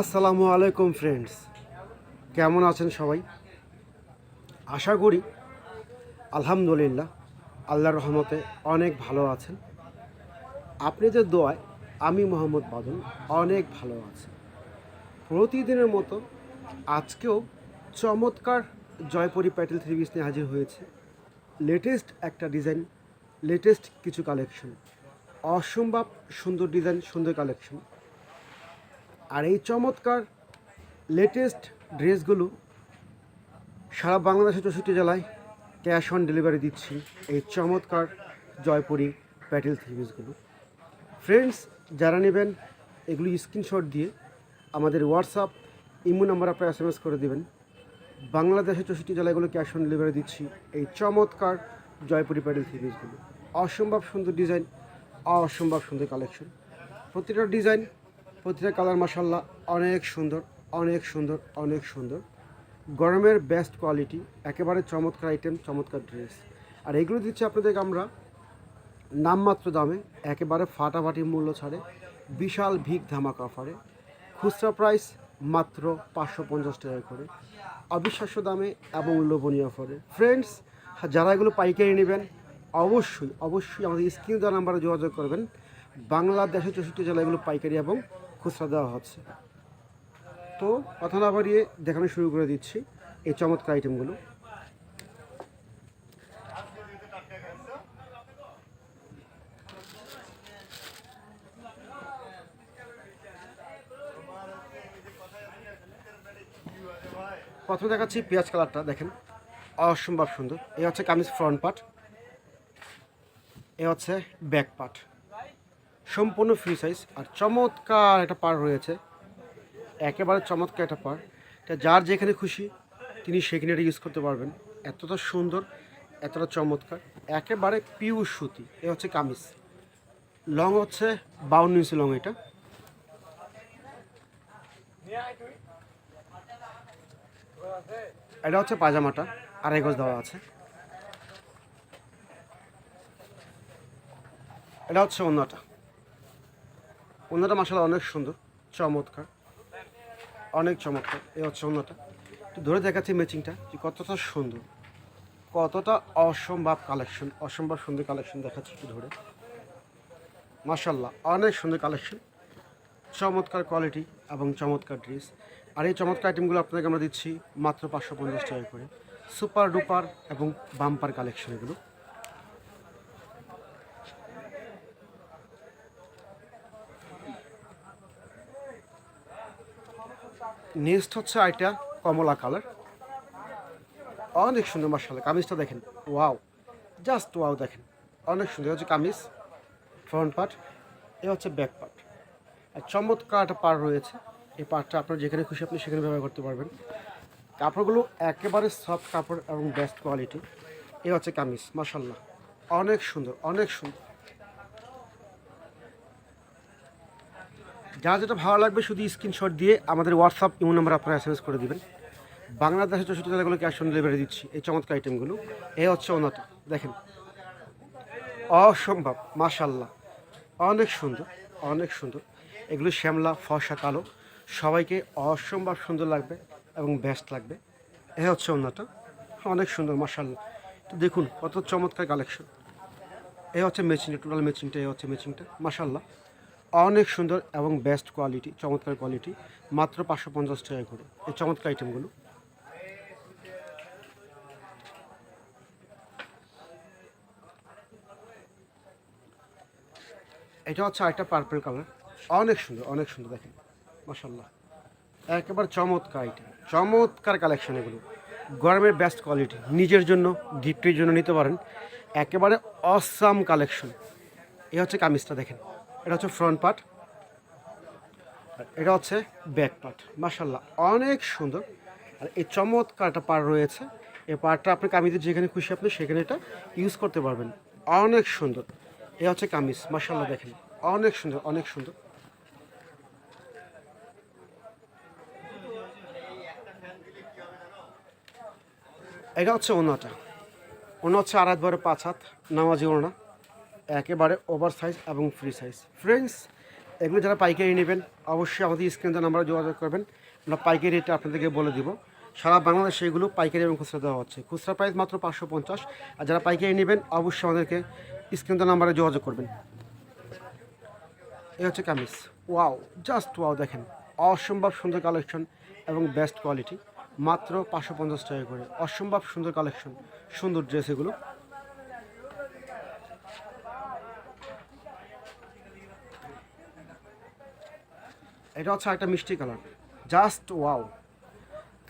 আসসালামু আলাইকুম ফ্রেন্ডস কেমন আছেন সবাই? আশা করি, আলহামদুলিল্লাহ, আল্লাহর রহমতে অনেক ভালো আছেন। আপনাদের দোয়ায় আমি মোহাম্মদ বাদল অনেক ভালো আছি। প্রতিদিনের মতো আজকেও চমৎকার জয়পুরি প্যাটেল থ্রি নিয়ে হাজির হয়েছে। লেটেস্ট একটা ডিজাইন লেটেস্ট কিছু কালেকশন অসম্ভব সুন্দর ডিজাইন সুন্দর কালেকশন আর এই চমৎকার লেটেস্ট ড্রেসগুলো সারা বাংলাদেশের চৌষট্টি জেলায় ক্যাশ অন ডেলিভারি দিচ্ছি। এই চমৎকার জয়পুরি প্যাটেল থ্রি ফ্রেন্ডস যারা নেবেন, এগুলি স্ক্রিনশট দিয়ে আমাদের হোয়াটসঅ্যাপ ইমো নাম্বার আপনারা এস এম এস করে দেবেন। বাংলাদেশের চৌষট্টি জেলায় এগুলো ক্যাশ অন ডেলিভারি দিচ্ছি। এই চমৎকার জয়পুরি প্যাটেল থ্রি অসম্ভব সুন্দর ডিজাইন অসম্ভব সুন্দর কালেকশন প্রতিটা ডিজাইন প্রতিটা কালার মাসাল্লাহ অনেক সুন্দর অনেক সুন্দর অনেক সুন্দর। গরমের বেস্ট কোয়ালিটি একেবারে চমৎকার আইটেম চমৎকার ড্রেস আর এগুলো দিচ্ছি আপনাদেরকে আমরা নামমাত্র দামে, একেবারে ফাটাফাটি মূল্য ছাড়ে, বিশাল ভিক ধামাকা অফারে খুচরা প্রাইস মাত্র পাঁচশো পঞ্চাশ টাকা করে। অবিশ্বাস্য দামে এবং লোভনীয় অফারে ফ্রেন্ডস যারা এগুলো পাইকারি নেবেন, অবশ্যই অবশ্যই আমাদের স্ক্রিন দেওয়া নাম্বারে যোগাযোগ করবেন। বাংলাদেশের চৌষট্টি জেলায় এগুলো পাইকারি এবং খুচরা দেওয়া হচ্ছে। তো কথা না বাড়িয়ে দেখানো শুরু করে দিচ্ছি এই চমৎকার আইটেমগুলো প্রথমে দেখাচ্ছি পেঁয়াজ কালারটা, দেখেন। অসম্ভব সুন্দর। এই হচ্ছে কামিজ ফ্রন্ট পার্ট এ হচ্ছে ব্যাক পার্ট সম্পূর্ণ ফ্রি সাইজ আর চমৎকার একটা পার রয়েছে। একেবারে চমৎকার একটা পার এটা যার যেখানে খুশি, তিনি সেখানে এটা ইউজ করতে পারবেন। এতটা সুন্দর, এতটা চমৎকার, একেবারে পিউর সুতি। এ হচ্ছে কামিজ। লং হচ্ছে বাউন্ন ইঞ্চি লং এটা। এটা হচ্ছে পাজামাটা আড়াই গজ দেওয়া আছে। এটা হচ্ছে অন্যটা অন্যটা মাসালা অনেক সুন্দর, চমৎকার। অনেক চমৎকার, এই হচ্ছে অন্যটা। একটু ধরে দেখাচ্ছি ম্যাচিংটা যে কতটা সুন্দর, কতটা অসম্ভব কালেকশন অসম্ভব সুন্দর কালেকশন দেখাচ্ছি একটু ধরে। মাসাল্লাহ অনেক সুন্দর কালেকশন চমৎকার কোয়ালিটি এবং চমৎকার ড্রেস আর এই চমৎকার আইটেমগুলো আপনাদেরকে আমরা দিচ্ছি মাত্র পাঁচশো পঞ্চাশ টাকা করে। সুপার ডুপার এবং বাম্পার কালেকশন এগুলো। নেক্সট হচ্ছে আইটা কমলা কালার অনেক সুন্দর মার্শাল কামিজটা দেখেন। ওয়াও জাস্ট ওয়াও দেখেন। অনেক সুন্দর হচ্ছে কামিজ ফ্রন্ট পার্ট এ হচ্ছে ব্যাক পার্ট আর চমৎকার একটা পার রয়েছে। এই পার্টটা আপনার যেখানে খুশি আপনি সেখানে ব্যবহার করতে পারবেন। কাপড়গুলো একেবারে সফট কাপড় এবং বেস্ট কোয়ালিটি এ হচ্ছে কামিজ মার্শাল্লাহ অনেক সুন্দর অনেক সুন্দর। যা যেটা ভালো লাগবে শুধু স্ক্রিনশট দিয়ে আমাদের হোয়াটসঅ্যাপ ইমো নাম্বার আপনারা এস করে দেবেন। বাংলাদেশের চৌষট্টি জেলাগুলো ক্যাশ অন ডেলিভারি দিচ্ছি। এই চমৎকার আইটেমগুলো এ হচ্ছে ওনাটা দেখেন। অসম্ভব মাশাল্লাহ অনেক সুন্দর অনেক সুন্দর। এগুলো শ্যামলা ফসা কালো। সবাইকে অসম্ভব সুন্দর লাগবে এবং বেস্ট লাগবে। এ হচ্ছে ওনাটা অনেক সুন্দর মাশাল্লাহ তো দেখুন, কত চমৎকার কালেকশন এ হচ্ছে মেচিংটা টোটাল মেচিংটা এ হচ্ছে মেচিংটা মাশাল্লাহ অনেক সুন্দর এবং বেস্ট কোয়ালিটি চমৎকার কোয়ালিটি মাত্র পাঁচশো পঞ্চাশ টাকা করে। এই চমৎকার আইটেমগুলো এটা হচ্ছে আরেকটা পার্পল কালার অনেক সুন্দর অনেক সুন্দর দেখেন। মাসাল্লাহ একেবারে চমৎকার আইটেম চমৎকার কালেকশন এগুলো। গরমের বেস্ট কোয়ালিটি নিজের জন্য গিফটের জন্য নিতে পারেন। একেবারে অসাম কালেকশন এ হচ্ছে কামিজটা দেখেন। এটা হচ্ছে ফ্রন্ট পার্ট আর এটা হচ্ছে ব্যাক পার্ট মাসাল্লাহ অনেক সুন্দর। আর এই চমৎকার একটা পার রয়েছে। এই পার্টটা আপনি কামিজের যেখানে খুশি আপনি সেখানে এটা ইউজ করতে পারবেন। অনেক সুন্দর। এ হচ্ছে কামিজ মাসাল্লাহ দেখেন। অনেক সুন্দর অনেক সুন্দর। এটা হচ্ছে ওনাটা। ওনা হচ্ছে আড়াত বারে পাঁচ হাত, নামাজি ওনা। একেবারে ওভার সাইজ এবং ফ্রি সাইজ ফ্রেন্ডস এগুলো যারা পাইকারি নেবেন, অবশ্যই আমাদের স্ক্রিন নাম্বারে যোগাযোগ করবেন। আমরা পাইকারি রেটটা আপনাদেরকে বলে দিব। সারা বাংলাদেশে এগুলো পাইকারি এবং খুচরা দেওয়া হচ্ছে। খুচরা প্রাইস মাত্র পাঁচশো পঞ্চাশ। আর যারা পাইকারি নেবেন, অবশ্যই আমাদেরকে স্ক্রিন নাম্বারে যোগাযোগ করবেন। এই হচ্ছে কামিজ। ওয়াও জাস্ট ওয়াও দেখেন। অসম্ভব সুন্দর কালেকশন এবং বেস্ট কোয়ালিটি মাত্র পাঁচশো পঞ্চাশ টাকা করে। অসম্ভব সুন্দর কালেকশন সুন্দর ড্রেস এগুলো। এটা হচ্ছে একটা মিষ্টি কালার। Just wow.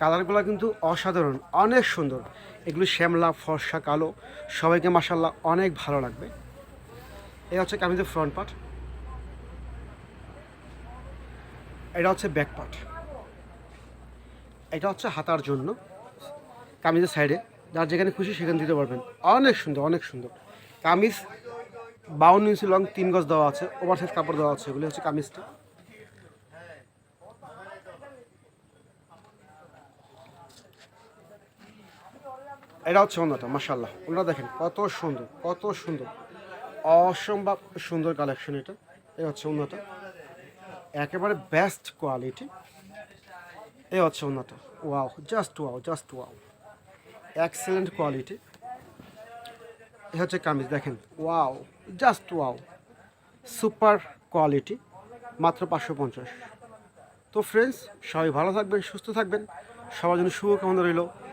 কালারগুলো কিন্তু অসাধারণ, অনেক সুন্দর। এগুলো শ্যামলা, ফর্সা, কালো, সবাইকে মাসাল্লাহ অনেক ভালো লাগবে। এই হচ্ছে কামিজের ফ্রন্ট পার্ট এটা হচ্ছে ব্যাক পার্ট এটা হচ্ছে হাতার জন্য। কামিজের সাইডে যার যেখানে খুশি সেখানে দিতে পারবেন। অনেক সুন্দর অনেক সুন্দর। কামিজ বাউন্ন ইঞ্চি লং তিন গজ দেওয়া আছে, ওভার সাইজ কাপড় দেওয়া আছে, এগুলি হচ্ছে কামিজটা। এটা হচ্ছে অন্যটা মাসাল্লাহ ওনারা দেখেন কত সুন্দর কত সুন্দর। অসম্ভব সুন্দর কালেকশন এটা। এই হচ্ছে অন্যটা। একেবারে বেস্ট কোয়ালিটি এই হচ্ছে অন্যটা। Wow just wow just wow excellent quality এ হচ্ছে কামিজ, দেখেন। Wow just wow super quality মাত্র পাঁচশো পঞ্চাশ। তো ফ্রেন্ডস সবাই ভালো থাকবেন, সুস্থ থাকবেন। সবার জন্য শুভকামনা রইল।